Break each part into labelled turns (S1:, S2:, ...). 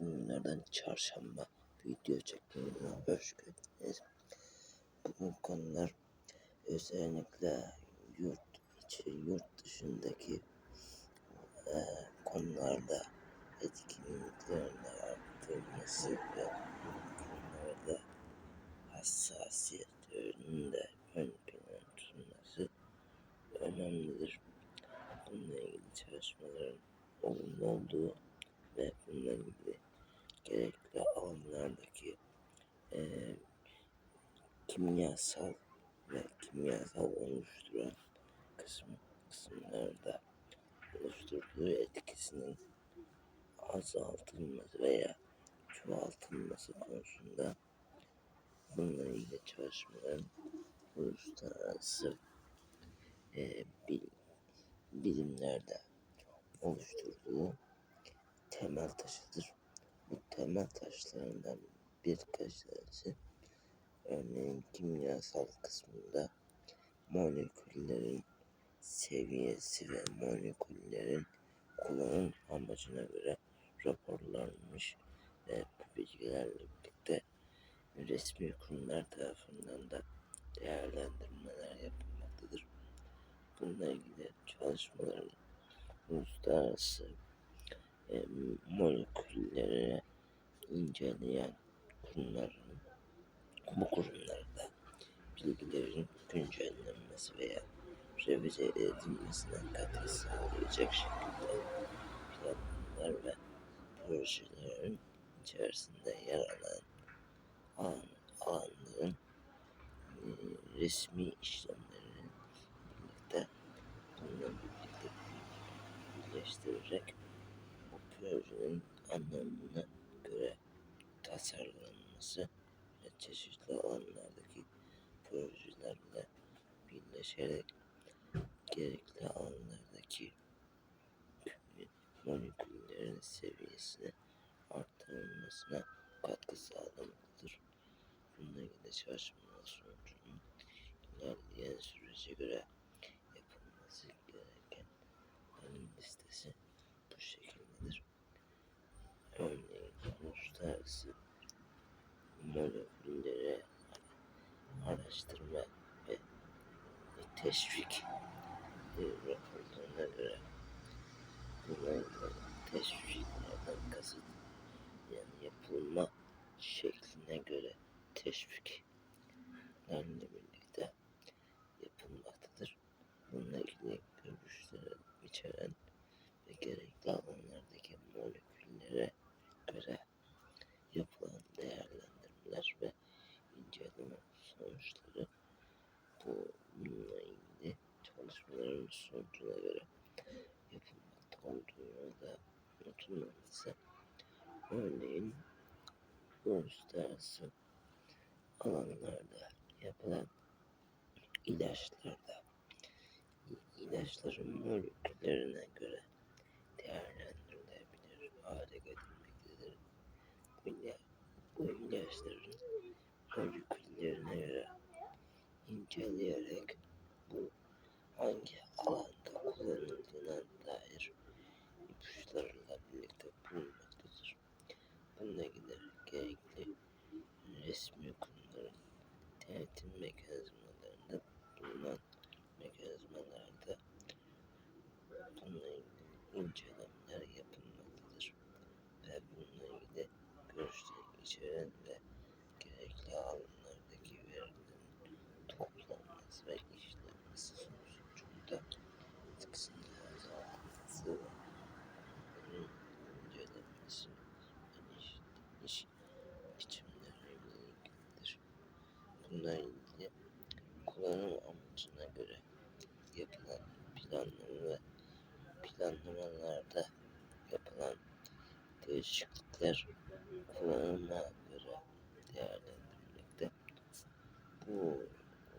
S1: günlerden çarşamba video çekimine hoş geldiniz. Bugün konular özellikle yurt içi, yurt dışındaki e, konularda etkinliklerin arttırılması ve konularda hassasiyetlerinin de ön plana tutulması önemlidir. Bununla ilgili çalışmaların olumlu olduğu ve bununla ilgili gerekli alanlardaki eee, kimyasal ve kimyasal oluşturan kısım, kısımlarda oluşturduğu etkisinin azaltılması veya çoğaltılması konusunda bununla ilgili çalışmaların uluslararası bil- bilimlerde oluşturduğu temel taşıdır. Bu temel taşlarından birkaç tanesi örneğin kimyasal kısmında moleküllerin seviyesi ve moleküllerin kullanım amacına göre raporlanmış ve bu bilgilerle birlikte resmi kurumlar tarafından da değerlendirmeler yapılmaktadır. Bununla ilgili çalışmaların uluslararası e, molekülleri inceleyen kurumların bu kurumlarda bilgilerin güncellenmesi veya revize edilmesine katkı sağlayacak şekilde planlamalar ve projelerin içerisinde yer alan alan, alanların e, resmi işlemlerinin birlikte bununla birlikte birleştirerek projenin anlamına göre tasarlanması ve çeşitli alanlardaki projelerle birleşerek gerekli alanlardaki moleküllerin seviyesini arttırılmasına katkı sağlamaktadır. Bununla ilgili çalışmalar sonucunun ilerleyen sürece göre yapılması gereken bölüm listesi bu şekildedir. Örneğin uluslararası molekülleri araştırma ve teşvik raporlarına göre bunların teşviklerden kasıt yani yapılma şekline göre teşviklerle birlikte yapılmaktadır. Bununla ilgili görüşleri içeren ve gerekli alanlardaki moleküllere göre yapılan değerlendirmeler ve inceleme sonuçları bu bununla ilgili çalışmaların sonucuna göre yapılmakta olduğunu da unutulmaması örneğin uluslararası alanlarda yapılan ilaçlarda ilaçların moleküllerine göre değerlendirilebilir hale getirilmektedir. Bu, ila- bu ilaçların moleküllerine göre inceleyerek hangi alanda kullanıldığına dair ipuçlarıyla birlikte bulunmaktadır. Bununla ilgili gerekli resmi kurumların denetim mekanizmalarında bulunan mekanizmalarda bununla ilgili incelemeler yapılmaktadır ve bununla ilgili görüşleri içeren ve gerekli alanlardaki verilerin toplanması ve işlenmesi sonucunda etkisinin azaltılması ve bunun incelenmesi ve iş, iş biçimleriyle ilgilidir. Bununla ilgili kullanım amacına göre yapılan planlama planlamalarda yapılan değişiklikler kullanıma göre değerlendirilmekte. Bu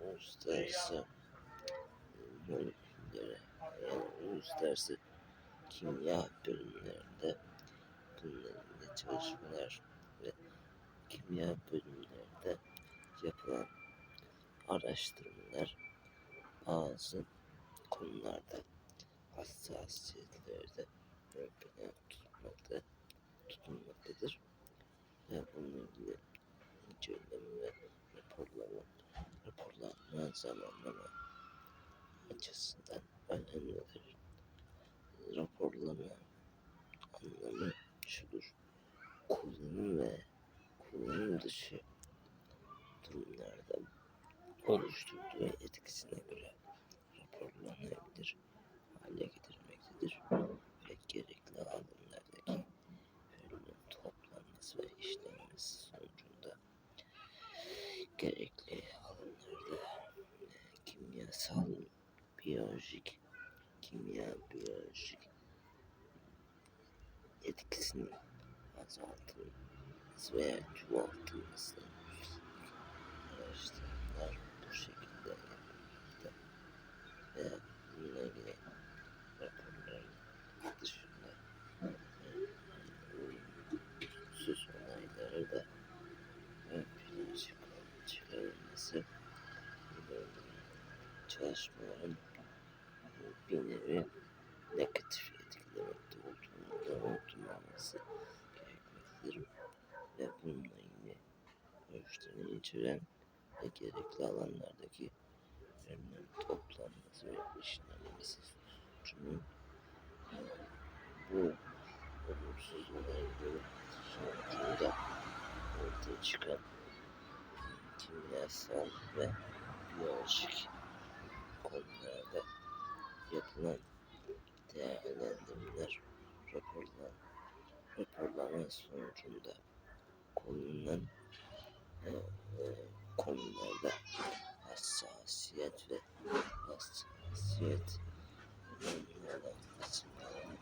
S1: uluslararası moleküllere yani uluslararası kimya bölümlerinde ilgili çalışmalar ve kimya bölümlerinde yapılan araştırmalar bazı konularda hassasiyetlerde öpüne tutmakta, tutulmaktadır. Ve bununla ilgili inceleme ve raporlama, raporlanma zamanlama açısından önemlidir. Raporlama anlamı şudur. Kullanım ve kullanım dışı oluşturduğu etkisine göre raporlanabilir hale getirmektedir ve gerekli alanlardaki ürünün toplanması ve işlenmesi sonucunda gerekli alanlarda e, kimyasal, biyolojik, kimya, biyolojik etkisinin azaltılması veya çoğaltılması araştırmalar bu şekilde yapılmakta ve bununla ilgili raporların dışında sus olayları da ön plana çıkar- çıkarılması bu çalışmaların bir nevi negatif etkilemekte olduğunu unutulmaması gerekmektedir. Ve bununla ilgili görüşlerini içeren ve gerekli alanlardaki ürünlerin toplanması ve işlenmesi sonucunun bu olumsuz olayların sonucunda ortaya çıkan kimyasal ve biyolojik konularda yapılan değerlendirmeler raporlar, raporlama sonucunda konulan e, e, konularda hassasiyet ve hassasiyet önemli kısımlarına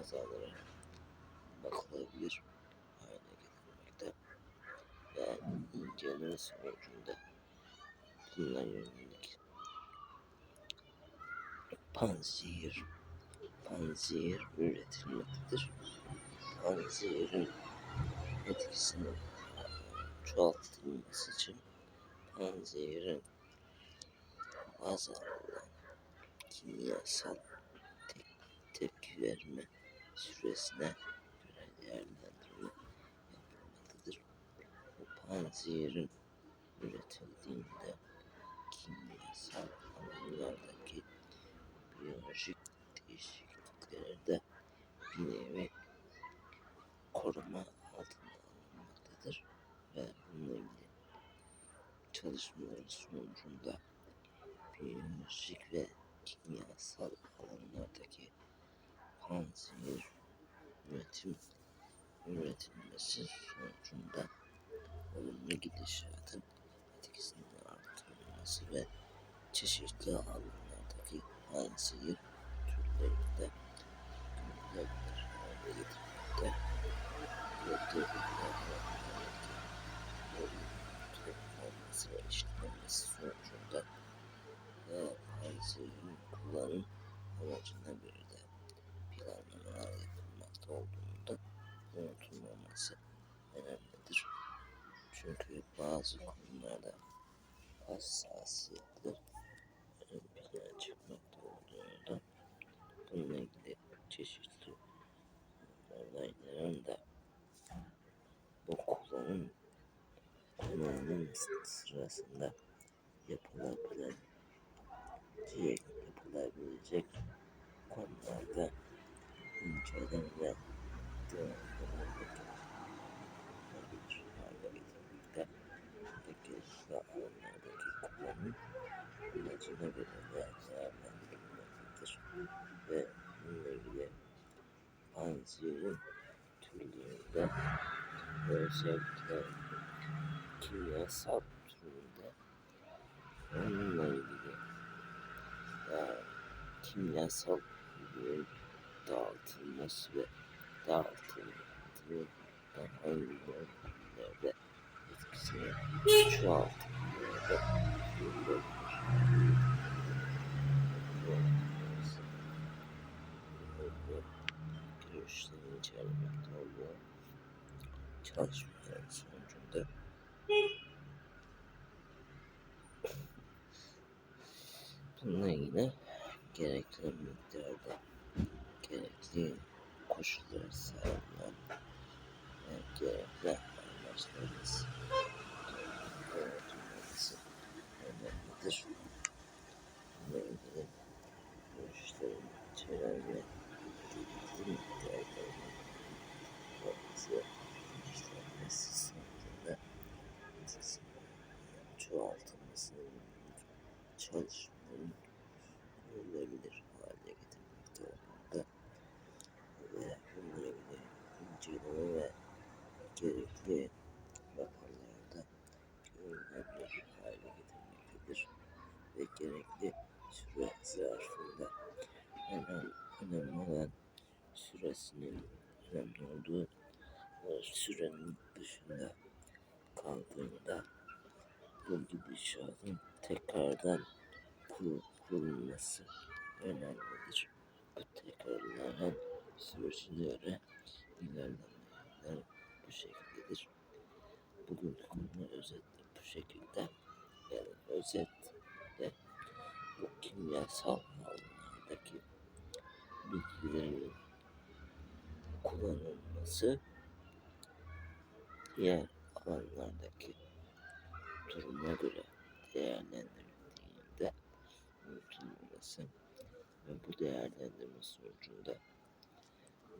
S1: azalarak bakılabilir hale getirilmekte ve inceleme sonucunda bununla yönelik panzehir panzehir üretilmektedir. Panzehirin etkisini çoğaltılması için panzehirin azaltılan kimyasal tek, tepki verme süresine göre değerlendirme yapılmaktadır. Bu panzehirin üretildiğinde kimyasal alanlardaki biyolojik değişikliklerde bir nevi koruma altına alınmaktadır ve bununla ilgili çalışmaların sonucunda biyolojik ve kimyasal alanlardaki panzehir üretim üretilmesi sonucunda olumlu gidişatın etkisinin artırılması ve çeşitli alanlardaki panzehir türlerinde görülebilir hale getirmekte toplanması ve işlenmesi sonucunda ve panzehirin kullanım amacına göre de planlamalar yapılmakta olduğunda unutulmaması önemlidir. Çünkü bazı konularda hassasiyetler ön plana çıkmakta olduğunda bununla ilgili çeşitli olayların da bu kullanım kullanımın sırasında yapılabilen yapılabilecek konularda inceleme ve ve alanlardaki kullanım amacına göre de değerlendirilmektedir panzehirin türlerinde özellikle kimyasal türünde onunla ilgili yani kimyasal ürün dağıtılması ve dağıtıldığı hangi moleküllerde etkisini çoğaltılmaya da içermekte olduğu çalışmaların sonucunda bununla ilgili gerekli miktarda gerekli koşulları sağlanan ve gerekli amaçlarımız doğrultulması önemlidir. Bununla ilgili görüşlerimi çevremle çoğaltılmasının çalışmaların görülebilir hale getirmekte olduğunda ve bununla ilgili inceleme ve gerekli raporlarda görülebilir hale getirmektedir ve gerekli süre zarfında önem, önemli olan süresinin önemli olduğu ve sürenin dışında kaldığında bu gidişatın tekrardan kur, kurulması önemlidir. Bu tekrarlanan sürecine göre ilerlemeler bu şekildedir. Bugün konu özetle bu şekilde. Yani özetle bu kimyasal alanlardaki bitkilerin kullanılması diğer alanlardaki duruma göre değerlendirildiğinde unutulmaması ve bu değerlendirme sonucunda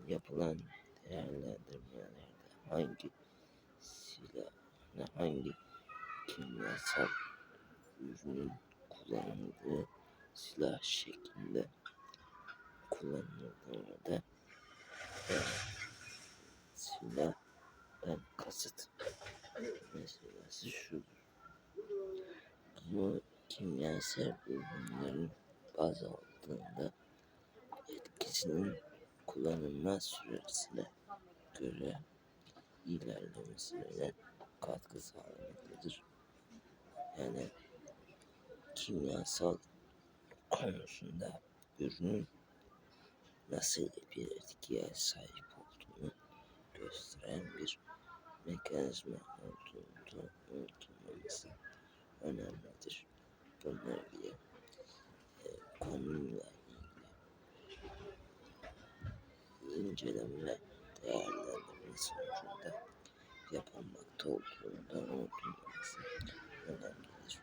S1: yapılan değerlendirmelerde hangi silah hangi kimyasal ürünün kullanıldığı silah şeklinde kullanıldığında e, silahdan kasıt meselesi şudur. Bu kimyasal ürünlerin baz aldığında etkisinin kullanılma süresine göre ilerlemesine katkı sağlamaktadır. Yani kimyasal konusunda ürünün nasıl bir etkiye sahip olduğunu gösteren bir mekanizma olduğunu unutulmaması önemlidir. Bununla ilgili e, konuyla ilgili inceleme ve değerlendirme sonucunda yapılmakta olduğundan unutulmaması önemlidir.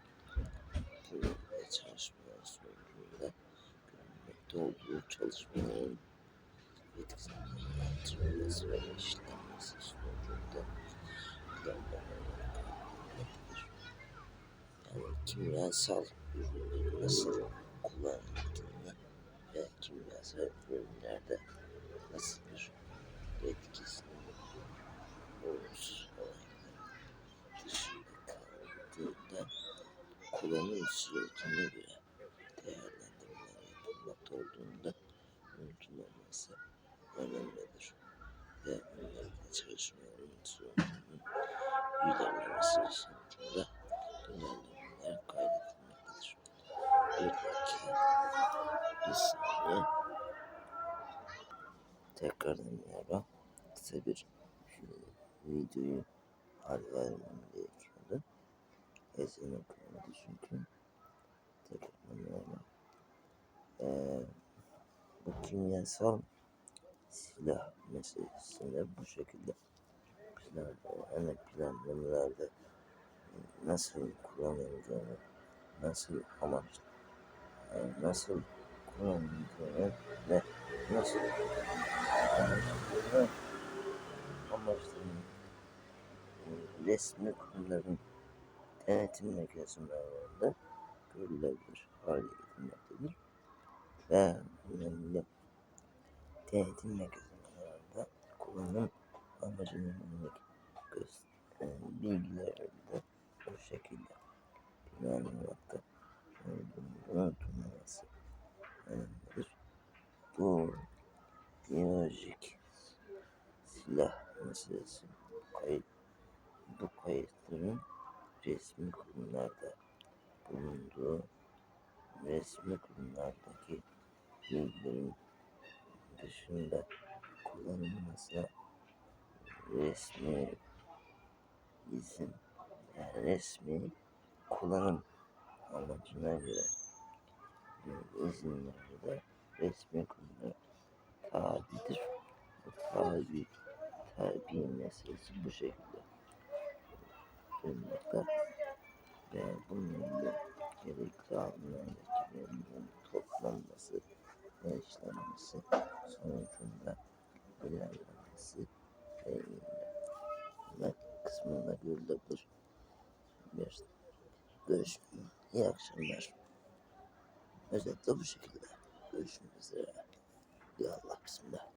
S1: Bu ve çalışmalar sonucunda görülmekte olduğu çalışmaların etkisinin artırılması ve işlenmesi sonucunda ilerlemeler kaydedilmektedir. Yani kimyasal ürünlerin nasıl kullanıldığını ve kimyasal ürünlerde nasıl bir etkisinin olumsuz olayların dışında kaldığında kullanım sürecine göre yapılmakta olduğunda unutulmaması önemlidir. Ve önemli çalışmaların sonucunun ilerlemesi sonucunda ilerlemeler kaydedilmektedir. Bir dakika, saniye. Tekrardan merhaba. Kısa bir videoyu hal vermem gerekiyordu. Ezan okuyordu çünkü. Tekrardan merhaba. Ee, bu kimyasal silah meselesinde bu şekilde plan, yani planlamalarda nasıl kullanıldığını, nasıl amaç, nasıl kullanıldığını ve nasıl amaçladığını, amaçladığını resmi kurumların denetim mekanizmalarında görülebilir hale getirmektedir ve denetim mekanizmalarında kullanım amacına yönelik bilgileri de bu şekilde planlamakta unutulmaması önemlidir. Bu biyolojik silah meselesi kayıt bu kayıtların resmi kurumlarda bulunduğu resmi kurumlardaki bilgilerin dışında kullanılması resmi izin yani resmi kullanım amacına göre izinleri de resmi kurumlar tabidir. Tabi, tabi meselesi bu şekilde bulunmakta ve bununla ilgili gerekli alanlardaki toplanması ve işlenmesi sonucunda ilerlemesi ve ilerleme kısmında görülebilir bir görüşüm. İyi akşamlar. Özetle bu şekilde. Görüşmek üzere. Ya Allah bismillah.